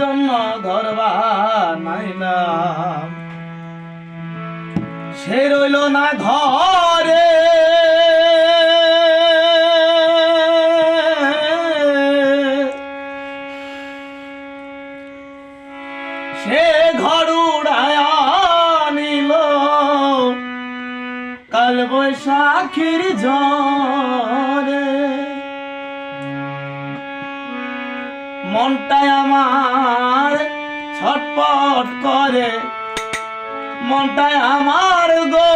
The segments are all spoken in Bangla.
জন্য সে রইল না ঘরে। সে ঘর উড়ায়া নিল। কাল বৈশাখীর ঝরে মনটাই আমার ছটপট করে। মনটাই আমার গো।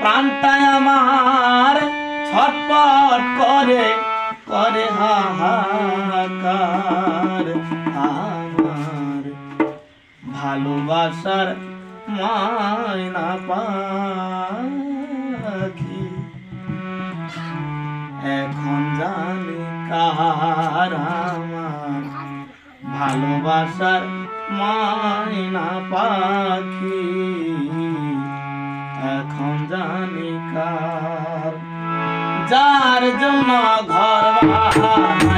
প্রাণটাই আমার ছটপট করে করে হাহাকার আমার ভালোবাসার মায়না পাখি এখন জানি কার আমার। ভালোবাসার মায়না পাখি। এখন জানি কার। যার জন্য ঘর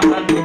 এখন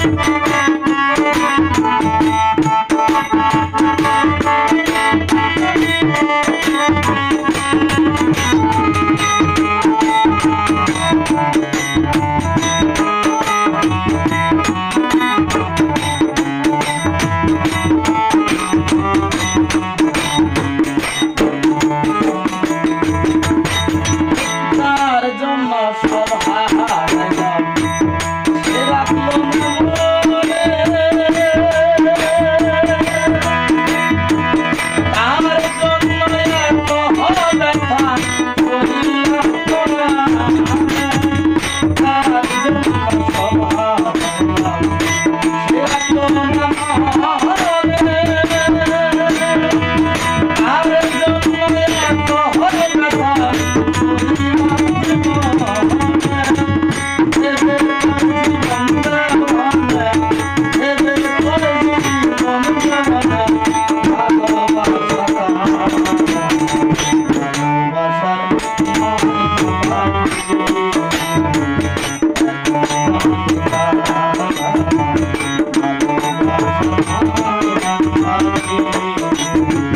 Thank you. যার